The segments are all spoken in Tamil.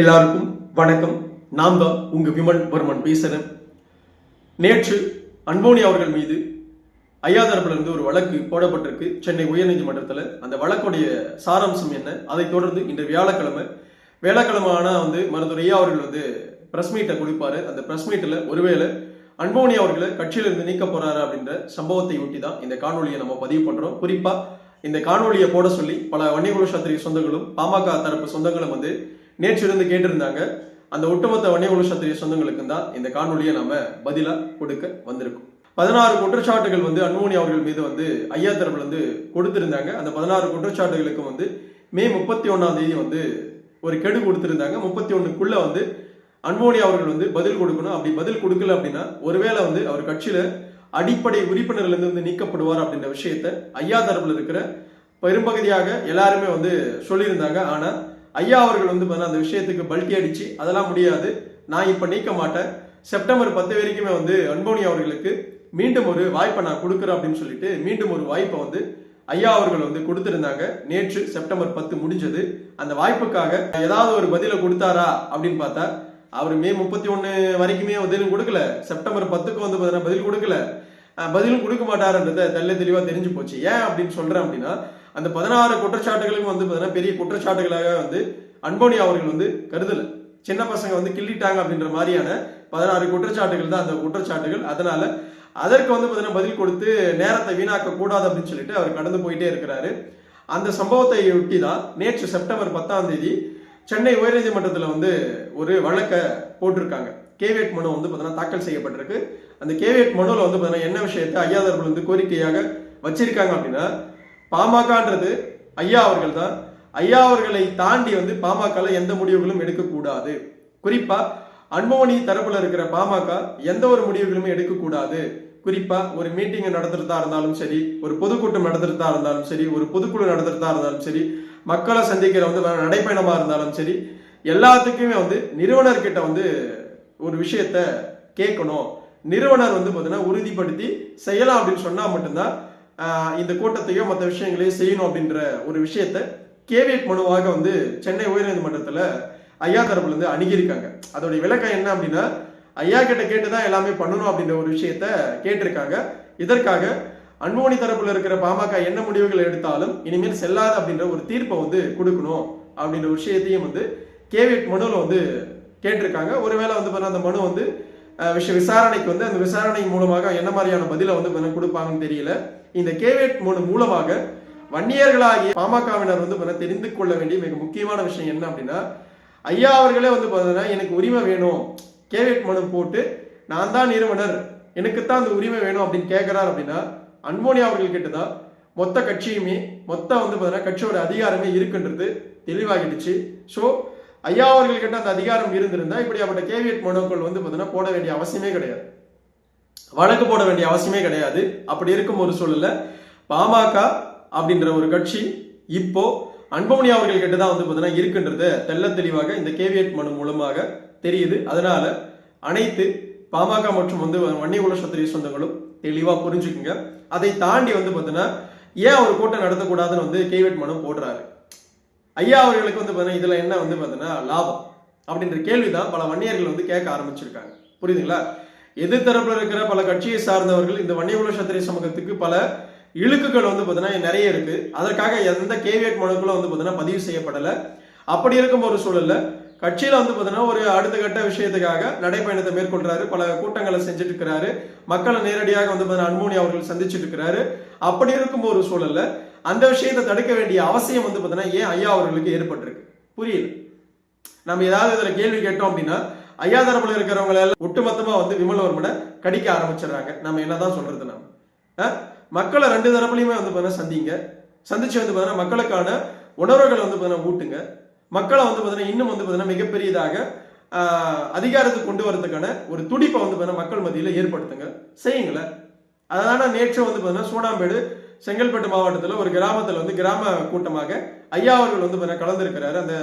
எல்லாருக்கும் வணக்கம். நான் தான் உங்க விமல் வர்மன் பேசுறேன். நேற்று அன்போனி அவர்கள் மீது ஐயா தரப்புல இருந்து ஒரு வழக்கு போடப்பட்டிருக்கு. சென்னை உயர்நீதிமன்றத்தில் அந்த வழக்குடைய சாராம்சம் என்ன? அதைத் தொடர்ந்து இன்று வியாழக்கிழமை வியாழக்கிழமை ஆனால் வந்து மருத்துவர் ஐயா அவர்கள் வந்து பிரஸ் மீட்டை கொடுப்பாரு. அந்த பிரஸ் மீட்டில் ஒருவேளை அன்போனி அவர்களை கட்சியிலிருந்து நீக்க போறாரு அப்படின்ற சம்பவத்தை ஒட்டி தான் இந்த காணொலியை நம்ம பதிவு பண்றோம். குறிப்பா இந்த காணொலியை போட சொல்லி பல வன்னியகுல சத்திரிய சொந்தங்களும் பாமக தரப்பு சொந்தங்களும் வந்து நேற்று இருந்து கேட்டிருந்தாங்க. அந்த ஒட்டுமொத்த வன்னியகுல சத்திரிய சொந்தங்களுக்கு தான் இந்த காணொலியை நாம பதிலா கொடுக்க வந்திருக்கோம். பதினாறு குற்றச்சாட்டுகள் வந்து அன்புமணி அவர்கள் மீது வந்து ஐயா தரப்புல இருந்து கொடுத்திருந்தாங்க. அந்த பதினாறு குற்றச்சாட்டுகளுக்கு வந்து மே முப்பத்தி ஒன்னாம் தேதி வந்து ஒரு கெடு கொடுத்திருந்தாங்க. முப்பத்தி ஒண்ணுக்குள்ள வந்து அன்போனி அவர்கள் வந்து பதில் கொடுக்கணும். அப்படி பதில் கொடுக்கல அப்படின்னா ஒருவேளை வந்து அவர் கட்சியில அடிப்படை உறுப்பினர்லேருந்து வந்து நீக்கப்படுவார் அப்படின்ற விஷயத்த ஐயா தரப்புல இருக்கிற பெரும்பகுதியாக எல்லாருமே வந்து சொல்லியிருந்தாங்க. ஆனா ஐயா அவர்கள் வந்து பார்த்தீங்கன்னா அந்த விஷயத்துக்கு பல்ட்டி அடிச்சு அதெல்லாம் முடியாது. நான் இப்ப நீக்க மாட்டேன். செப்டம்பர் பத்து வரைக்குமே வந்து அன்போனி அவர்களுக்கு மீண்டும் ஒரு வாய்ப்பை நான் கொடுக்குறேன் அப்படின்னு சொல்லிட்டு மீண்டும் ஒரு வாய்ப்பை வந்து ஐயா அவர்கள் வந்து கொடுத்திருந்தாங்க. நேற்று செப்டம்பர் பத்து முடிஞ்சது. அந்த வாய்ப்புக்காக ஏதாவது ஒரு பதிலை கொடுத்தாரா அப்படின்னு பார்த்தா அவர் மே முப்பத்தி ஒன்று வரைக்குமே பதிலும் கொடுக்கல. செப்டம்பர் பத்துக்கு வந்து பார்த்தீங்கன்னா பதில் கொடுக்கல. பதிலும் கொடுக்க மாட்டாருன்றத தெல்ல தெளிவாக தெரிஞ்சு போச்சு. ஏன் அப்படின்னு சொல்றேன் அப்படின்னா அந்த பதினாறு குற்றச்சாட்டுகளுக்கும் வந்து பார்த்தீங்கன்னா பெரிய குற்றச்சாட்டுகளாக வந்து அன்போனி அவர்கள் வந்து கருதல. சின்ன பசங்க வந்து கிள்ளிட்டாங்க அப்படின்ற மாதிரியான பதினாறு குற்றச்சாட்டுகள் தான் அந்த குற்றச்சாட்டுகள். அதனால அதற்கு வந்து பார்த்தீங்கன்னா பதில் கொடுத்து நேரத்தை வீணாக்க கூடாது அப்படின்னு சொல்லிட்டு அவர் கடந்து போயிட்டே இருக்கிறாரு. அந்த சம்பவத்தை ஒட்டி தான் நேற்று செப்டம்பர் பத்தாம் தேதி சென்னை உயர்நீதிமன்றத்தில் வந்து ஒரு வழக்கை போட்டிருக்காங்க. கேவேட் மனு வந்து பார்த்தீங்கன்னா தாக்கல் செய்யப்பட்டிருக்கு. அந்த கேவேட் மனுவில் வந்து பார்த்தீங்கன்னா என்ன விஷயத்தை ஐயாதர்கள் வந்து கோரிக்கையாக வச்சிருக்காங்க அப்படின்னா பாமகன்றது ஐயா அவர்கள் தான் ஐயா அவர்களை தாண்டி வந்து பாமகல எந்த முடிவுகளும் எடுக்கக்கூடாது. குறிப்பா அன்போனி தரப்புல இருக்கிற பாமக எந்த ஒரு முடிவுகளுமே எடுக்கக்கூடாது. குறிப்பா ஒரு மீட்டிங்கை நடத்துறதா இருந்தாலும் சரி ஒரு பொதுக்கூட்டம் நடத்துறதா இருந்தாலும் சரி ஒரு பொதுக்குழு நடத்துறதா இருந்தாலும் சரி மக்களை சந்திக்கிற வந்து நடைப்பயணமா இருந்தாலும் சரி எல்லாத்துக்குமே வந்து நிறுவனர்கிட்ட வந்து ஒரு விஷயத்த கேட்கணும். நிறுவனர் வந்து பார்த்தீங்கன்னா உறுதிப்படுத்தி செய்யலாம் அப்படின்னு சொன்னா மட்டும்தான் இந்த கூட்டத்தையோ மற்ற விஷயங்களையோ செய்யணும் அப்படின்ற ஒரு விஷயத்த கேவியட் மனுவாக வந்து சென்னை உயர்நீதிமன்றத்தில் ஐயா தரப்புல இருந்து அணுகியிருக்காங்க. அதோடைய விளக்கம் என்ன அப்படின்னா ஐயா கிட்ட கேட்டு தான் எல்லாமே பண்ணணும் அப்படின்ற ஒரு விஷயத்த கேட்டிருக்காங்க. இதற்காக அன்போனி தரப்புல இருக்கிற பாமக என்ன முடிவுகள் எடுத்தாலும் இனிமேல் செல்லாது அப்படின்ற ஒரு தீர்ப்பை வந்து கொடுக்கணும் அப்படின்ற விஷயத்தையும் வந்து கேவியட் மனுவில் வந்து கேட்டிருக்காங்க. ஒருவேளை வந்து பார்த்தா அந்த மனு வந்து விஷய விசாரணைக்கு வந்து அந்த விசாரணை மூலமாக என்ன மாதிரியான பதிலை வந்து கொடுப்பாங்கன்னு தெரியல. இந்த கேவேட் மனு மூலமாக வன்னியர்களாகிய பாமகவினர் வந்து தெரிந்து கொள்ள வேண்டிய மிக முக்கியமான விஷயம் என்ன அப்படின்னா ஐயா அவர்களே வந்து பார்த்தீங்கன்னா எனக்கு உரிமை வேணும். கேவேட் மனு போட்டு நான் தான் நிறுவனர். எனக்குத்தான் அந்த உரிமை வேணும் அப்படின்னு கேட்கிறார் அப்படின்னா அன்போனி அவர்கள் கிட்ட தான் மொத்த கட்சியுமே மொத்த வந்து பார்த்தீங்கன்னா கட்சியோட அதிகாரமே இருக்குன்றது. தெளிவாகிடுச்சு. ஸோ ஐயா அவர்கள்கிட்ட அந்த அதிகாரம் இருந்திருந்தா இப்படியாப்பட்ட கேவியட் மனுக்கள் வந்து பார்த்தீங்கன்னா போட வேண்டிய அவசியமே கிடையாது. வழக்கு போட வேண்டிய அவசியமே கிடையாது. அப்படி இருக்கும் ஒரு சூழல்ல பாமக அப்படின்ற ஒரு கட்சி இப்போ அன்பமணி அவர்கள் கிட்ட தான் வந்து பார்த்தீங்கன்னா இருக்குன்றது தெல்ல தெளிவாக இந்த கேவியட் மனு மூலமாக தெரியுது. அதனால அனைத்து பாமக மற்றும் வந்து வன்னியகுல சத்திரிய சொந்தங்களும் தெளிவா புரிஞ்சுக்குங்க. அதை தாண்டி வந்து பார்த்தீங்கன்னா ஏன் ஒரு கூட்டம் நடத்தக்கூடாதுன்னு வந்து கேவியட் மனு போடுறாரு? ஐயா அவர்களுக்கு வந்து பார்த்தீங்கன்னா இதில் என்ன வந்து பார்த்தீங்கன்னா லாபம் அப்படின்ற கேள்வி தான் பல வன்னியர்கள் வந்து கேட்க ஆரம்பிச்சிருக்காங்க. புரியுதுங்களா? எதிர்த்தரப்பில் இருக்கிற பல கட்சியை சார்ந்தவர்கள் இந்த வன்னியகுல சத்திரிய சமூகத்துக்கு பல இழுக்குகள் வந்து பார்த்தீங்கன்னா நிறைய இருக்கு. அதற்காக எந்த கேவியட் மனுக்களும் வந்து பார்த்தீங்கன்னா பதிவு செய்யப்படலை. அப்படி இருக்கும் ஒரு சூழல்ல கட்சியில வந்து பார்த்தீங்கன்னா ஒரு அடுத்த கட்ட விஷயத்துக்காக நடைப்பயணத்தை மேற்கொள்றாரு. பல கூட்டங்களை செஞ்சுட்டு இருக்கிறாரு. மக்களை நேரடியாக வந்து பார்த்தீங்கன்னா அன்போனி அவர்கள் சந்திச்சுட்டு இருக்கிறாரு. அப்படி இருக்கும் ஒரு சூழல்ல அந்த விஷயத்தை தடுக்க வேண்டிய அவசியம் வந்து பார்த்தீங்கன்னா ஏன் ஐயா அவர்களுக்கு ஏற்பட்டிருக்கு? புரியல. நம்ம ஏதாவது இதில் கேள்வி கேட்டோம் அப்படின்னா ஐயா தரப்பில் இருக்கிறவங்கள எல்லாம் ஒட்டுமொத்தமா வந்து விமலவர்மனை கடிக்க ஆரம்பிச்சிடுறாங்க. நம்ம என்னதான் சொல்றது நாம அஹ்? மக்களை ரெண்டு தரப்புலையுமே வந்து பார்த்தீங்கன்னா சந்திங்க. சந்திச்சு வந்து பார்த்தீங்கன்னா மக்களுக்கான உணர்வுகளை வந்து பார்த்தீங்கன்னா ஊட்டுங்க. மக்களை வந்து பார்த்தீங்கன்னா இன்னும் வந்து பார்த்தீங்கன்னா மிகப்பெரியதாக அதிகாரத்துக்கு கொண்டு வரதுக்கான ஒரு துடிப்பை வந்து பார்த்தீங்கன்னா மக்கள் மத்தியில் ஏற்படுத்துங்க. செய்யுங்களேன். அதனால நேற்று வந்து பார்த்தீங்கன்னா சூடாம்பேடு செங்கல்பட்டு மாவட்டத்தில் ஒரு கிராமத்தில் வந்து கிராம கூட்டமாக ஐயா அவர்கள் வந்து பார்த்தீங்கன்னா கலந்துருக்கிறாரு. அந்த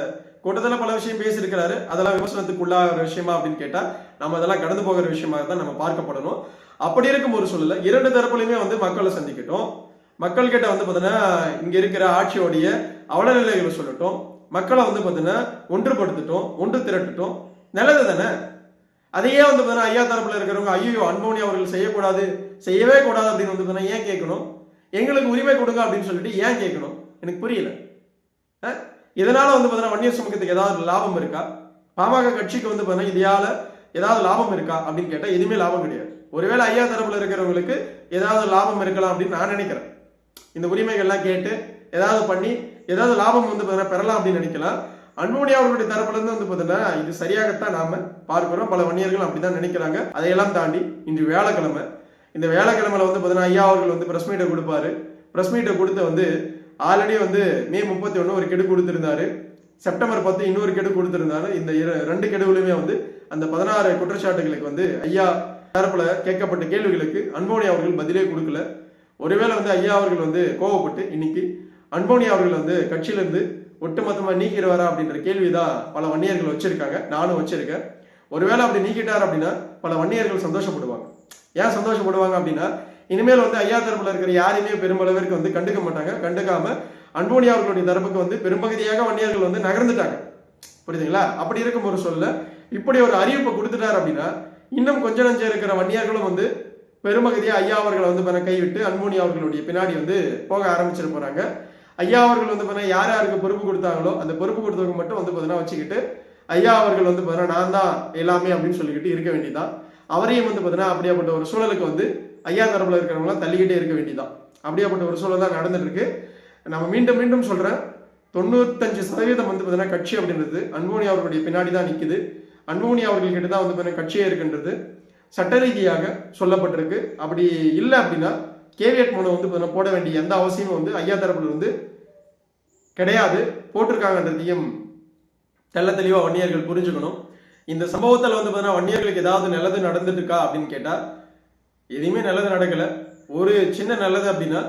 கூட்டத்தில் பல விஷயம் பேசியிருக்கிறாரு. அதெல்லாம் விமர்சனத்துக்கு உள்ளாகிற விஷயமா அப்படின்னு கேட்டால் நம்ம அதெல்லாம் கடந்து போகிற விஷயமாக தான் நம்ம பார்க்கப்படணும். அப்படி இருக்கும் ஒரு சூழல இரண்டு தரப்புலையுமே வந்து மக்களை சந்திக்கட்டும். மக்கள்கிட்ட வந்து பார்த்தீங்கன்னா இங்கே இருக்கிற ஆட்சியோடைய அவலநிலைகளை சொல்லட்டும். மக்களை வந்து பார்த்தீங்கன்னா ஒன்றுபடுத்தட்டும் ஒன்று திரட்டட்டும். நல்லது தானே? அதையே வந்து பார்த்தீங்கன்னா ஐயா தரப்புல இருக்கிறவங்க ஐயோ அன்போனி அவர்கள் செய்யக்கூடாது செய்யவே கூடாது அப்படின்னு வந்து பார்த்தீங்கன்னா ஏன் கேட்கணும்? எங்களுக்கு உரிமை கொடுங்க அப்படின்னு சொல்லிட்டு ஏன் கேட்கணும்? எனக்கு புரியல. அஹ்? இதனால வந்து பார்த்தீங்கன்னா வன்னியர் சமூகத்துக்கு ஏதாவது லாபம் இருக்கா? பாமக கட்சிக்கு வந்து பார்த்தீங்கன்னா இதையால ஏதாவது லாபம் இருக்கா அப்படின்னு கேட்டால் எதுவுமே லாபம் கிடையாது. ஒருவேளை ஐயா தரப்புல இருக்கிறவங்களுக்கு ஏதாவது லாபம் இருக்கலாம் அப்படின்னு நான் நினைக்கிறேன். இந்த உரிமைகள்லாம் கேட்டு ஏதாவது பண்ணி ஏதாவது லாபம் வந்து பார்த்தீங்கன்னா பெறலாம் அப்படின்னு நினைக்கலாம். அன்புமணி அவர்களுடைய தரப்புல இருந்து வந்து பார்த்தீங்கன்னா இது சரியாகத்தான் நாம பார்க்கிறோம். பல வன்னியர்கள் அப்படிதான் நினைக்கிறாங்க. அதையெல்லாம் தாண்டி இன்று வியாழக்கிழமை இந்த வியாழக்கிழமையில வந்து பார்த்தீங்கன்னா ஐயா அவர்கள் வந்து பிரஸ் மீட்டை கொடுப்பாரு. பிரஸ் மீட்டை கொடுத்து வந்து ஆல்ரெடி வந்து மே முப்பத்தி ஒன்று ஒரு கெடு கொடுத்துருந்தாரு. செப்டம்பர் பத்து இன்னொரு கெடு கொடுத்துருந்தாரு. இந்த இரு- ரெண்டு கெடுவிலுமே வந்து அந்த பதினாறு குற்றச்சாட்டுகளுக்கு வந்து ஐயா தரப்புல கேட்கப்பட்ட கேள்விகளுக்கு அன்போனி அவர்கள் பதிலே கொடுக்கல. ஒருவேளை வந்து ஐயா அவர்கள் வந்து கோவப்பட்டு இன்னைக்கு அன்போனி அவர்கள் வந்து கட்சியிலிருந்து ஒட்டுமொத்தமா நீக்கிடுவாரா அப்படின்ற கேள்விதான் பல வன்னியர்கள் வச்சிருக்காங்க. நானும் வச்சிருக்கேன். ஒருவேளை அப்படி நீக்கிட்டார் அப்படின்னா பல வன்னியர்கள் சந்தோஷப்படுவாங்க. ஏன் சந்தோஷப்படுவாங்க அப்படின்னா இனிமேல் வந்து ஐயா தரப்பில் இருக்கிற யாரையுமே பெருமளவிற்கு வந்து கண்டுக்க மாட்டாங்க. கண்டுக்காம அன்போனி அவர்களுடைய தரப்புக்கு வந்து பெரும்பகுதியாக வன்னியர்கள் வந்து நகர்ந்துட்டாங்க. புரியுதுங்களா? அப்படி இருக்கும் ஒரு சொல்ல இப்படி ஒரு அறிவிப்பை கொடுத்துட்டார் அப்படின்னா இன்னும் கொஞ்ச நஞ்சம் இருக்கிற வன்னியர்களும் வந்து பெருமகதியாக ஐயா அவர்களை வந்து பண்ண கைவிட்டு அன்போனி அவர்களுடைய பின்னாடி வந்து போக ஆரம்பிச்சிட போறாங்க. ஐயா அவர்கள் வந்து பண்ண யார் யாருக்கு பொறுப்பு கொடுத்தாங்களோ அந்த பொறுப்பு கொடுத்தவங்க மட்டும் வந்து பார்த்தீங்கன்னா வச்சுக்கிட்டு ஐயா அவர்கள் வந்து பார்த்தீங்கன்னா நான் தான் எல்லாமே அப்படின்னு சொல்லிக்கிட்டு இருக்க வேண்டியதான் அவரையும் வந்து பார்த்தீங்கன்னா அப்படியாப்பட்ட ஒரு சூழலுக்கு வந்து ஐயா தரப்பில் இருக்கிறவங்களாம் தள்ளிக்கிட்டே இருக்க வேண்டியதான் அப்படியாப்பட்ட ஒரு சூழல் தான் நடந்துட்டு இருக்கு நம்ம மீண்டும் மீண்டும் சொல்றேன் தொண்ணூத்தஞ்சு சதவீதம் வந்து பார்த்தீங்கன்னா கட்சி அப்படின்றது அன்போனி அவர்களுடைய பின்னாடி தான் நிற்குது அன்போனி அவர்கள் கிட்ட தான் வந்து பார்த்தீங்கன்னா கட்சியே இருக்கின்றது சட்ட ரீதியாக சொல்லப்பட்டிருக்கு. அப்படி இல்லை அப்படின்னா கேவியட் மனு வந்து பார்த்தீங்கன்னா போட வேண்டிய எந்த அவசியமும் வந்து ஐயா தரப்பில் வந்து கிடையாது. போட்டிருக்காங்கன்றதையும் தெல்ல தெளிவாக வன்னியர்கள் புரிஞ்சுக்கணும். இந்த சம்பவத்தில் வந்து பார்த்தீங்கன்னா வன்னியர்களுக்கு ஏதாவது நல்லது நடந்துட்டு இருக்கா அப்படின்னு கேட்டால் எதுவுமே நல்லது நடக்கலை. ஒரு சின்ன நல்லது அப்படின்னா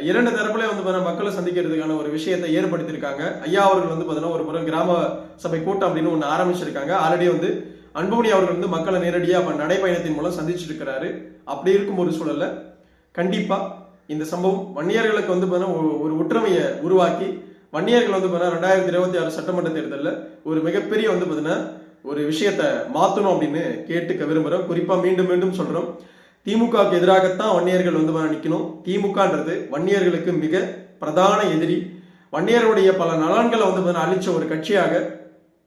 இரண்டு தரப்புல வந்து பார்த்தீங்கன்னா மக்களை சந்திக்கிறதுக்கான ஒரு விஷயத்தை ஏற்படுத்தியிருக்காங்க. ஐயா அவர்கள் வந்து பார்த்தீங்கன்னா ஒரு புறம் கிராம சபை கூட்டம் அப்படின்னு ஒன்று ஆரம்பிச்சிருக்காங்க. ஆல்ரெடி வந்து அன்புமணி அவர்கள் வந்து மக்களை நேரடியாக நடைப்பயணத்தின் மூலம் சந்திச்சிருக்கிறாரு. அப்படி இருக்கும் ஒரு சூழலில் கண்டிப்பாக இந்த சம்பவம் வன்னியர்களுக்கு வந்து பார்த்தீங்கன்னா ஒரு- ஒரு ஒற்றுமையை உருவாக்கி வன்னியர்கள் வந்து பார்த்தீங்கன்னா ரெண்டாயிரத்தி இருபத்தி ஆறு சட்டமன்ற தேர்தலில் ஒரு மிகப்பெரிய வந்து பார்த்தீங்கன்னா ஒரு விஷயத்தை மாற்றணும் அப்படின்னு கேட்டுக்க விரும்புகிறோம் குறிப்பாக மீண்டும் மீண்டும் சொல்கிறோம் திமுகவுக்கு எதிராகத்தான் வன்னியர்கள் வந்து நிற்கணும் திமுகன்றது வன்னியர்களுக்கு மிக பிரதான எதிரி. வன்னியருடைய பல நலன்களை வந்து பார்த்தீங்கன்னா அழிச்ச ஒரு கட்சியாக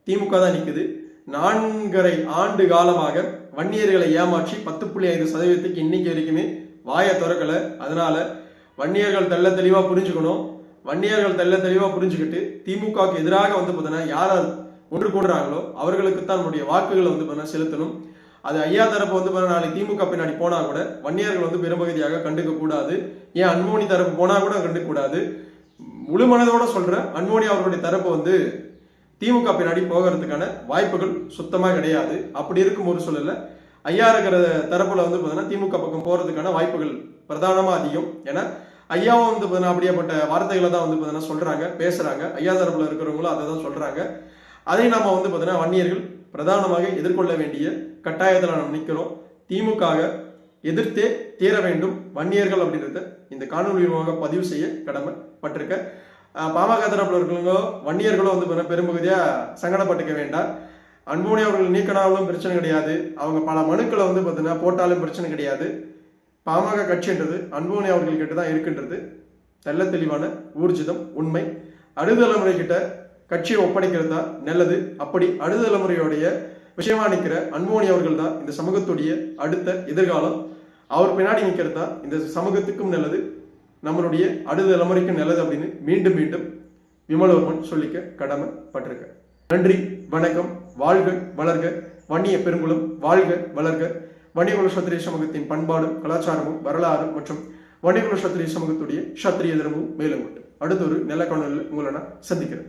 திமுக தான் நிற்குது நான்கரை ஆண்டு காலமாக வன்னியர்களை ஏமாற்றி பத்து புள்ளி ஐந்து சதவீதத்துக்கு இன்னைக்கு வரைக்குமே வாயை திறக்கலை. அதனால வன்னியர்கள் தெள்ள தெளிவாக புரிஞ்சுக்கணும். வன்னியர்கள் தெள்ள தெளிவாக புரிஞ்சுக்கிட்டு திமுகவுக்கு எதிராக வந்து பார்த்தீங்கன்னா யாரை யார் ஒன்று கூடுறாங்களோ அவர்களுக்கு தான் நம்முடைய வாக்குகளை வந்து பார்த்தீங்கன்னா செலுத்தணும். அது ஐயா தரப்பு வந்து பார்த்தீங்கன்னா நாளைக்கு திமுக பின்னாடி போனா கூட வன்னியர்கள் வந்து பெரும்பகுதியாக கண்டுக்க கூடாது ஏன் அன்மோனி தரப்பு போனா கூட கண்டுக்க கூடாது முழு மனதோட சொல்ற அன்மோனி அவர்களுடைய தரப்பு வந்து திமுக பின்னாடி போகிறதுக்கான வாய்ப்புகள் சுத்தமாக கிடையாது. அப்படி இருக்கும் ஒரு சூழல்ல ஐயா இருக்கிற தரப்புல வந்து பார்த்தீங்கன்னா திமுக பக்கம் போறதுக்கான வாய்ப்புகள் பிரதானமா அதிகம். ஏன்னா ஐயாவும் வந்து பார்த்தீங்கன்னா அப்படியேப்பட்ட வார்த்தைகளை தான் வந்து பார்த்தீங்கன்னா சொல்றாங்க பேசுறாங்க. ஐயா தரப்புல இருக்கிறவங்களும் அதை தான் சொல்றாங்க. அதை நாம் வந்து பார்த்தீங்கன்னா வன்னியர்கள் பிரதானமாக எதிர்கொள்ள வேண்டிய கட்டாயத்தில் நாம் நிற்கிறோம் திமுக எதிர்த்தே தீர வேண்டும் வன்னியர்கள் அப்படின்றத இந்த காணொலி மூலமாக பதிவு செய்ய கடமைப்பட்டிருக்க. அஹ் பாமக தரப்புல வன்னியர்களோ வந்து பார்த்தீங்கன்னா பெரும்பகுதியாக சங்கடப்பட்டுக்க வேண்டாம். அன்புமணி அவர்கள் நீக்கினாலும் பிரச்சனை கிடையாது. அவங்க பல மனுக்களை வந்து பார்த்தீங்கன்னா போட்டாலும் பிரச்சனை கிடையாது. பாமக கட்சின்றது அன்புமணி அவர்கள் கிட்ட தான் இருக்கின்றது. தெள்ள தெளிவான ஊர்ஜிதம் உண்மை. அடுத்த தலைமுறை கிட்ட கட்சியை ஒப்படைக்கிறது தான் நல்லது? அப்படி அடுத்த தலைமுறையோடைய விஷயமா நிற்கிற அன்புமணி அவர்கள் தான் இந்த சமூகத்துடைய அடுத்த எதிர்காலம். அவர் பின்னாடி நிற்கிறது தான் இந்த சமூகத்துக்கும் நல்லது நம்மளுடைய அடுத்த தலைமுறைக்கும் நல்லது அப்படின்னு மீண்டும் மீண்டும் விமலவர்மன் சொல்லிக்க கடமைப்பட்டிருக்க. நன்றி வணக்கம் வாழ்க வளர்க வன்னிய பெருங்குளம் வாழ்க வளர்க. வன்னியகுல சத்திரிய சமூகத்தின் பண்பாடும் கலாச்சாரமும் வரலாறும் மற்றும் வன்னியகுல சத்திரிய சமூகத்துடைய சத்திரிய தர்மமும் மேலும் உண்டு. அடுத்த ஒரு நல்ல காணொலியில் உங்களை நான் சந்திக்கிறேன்.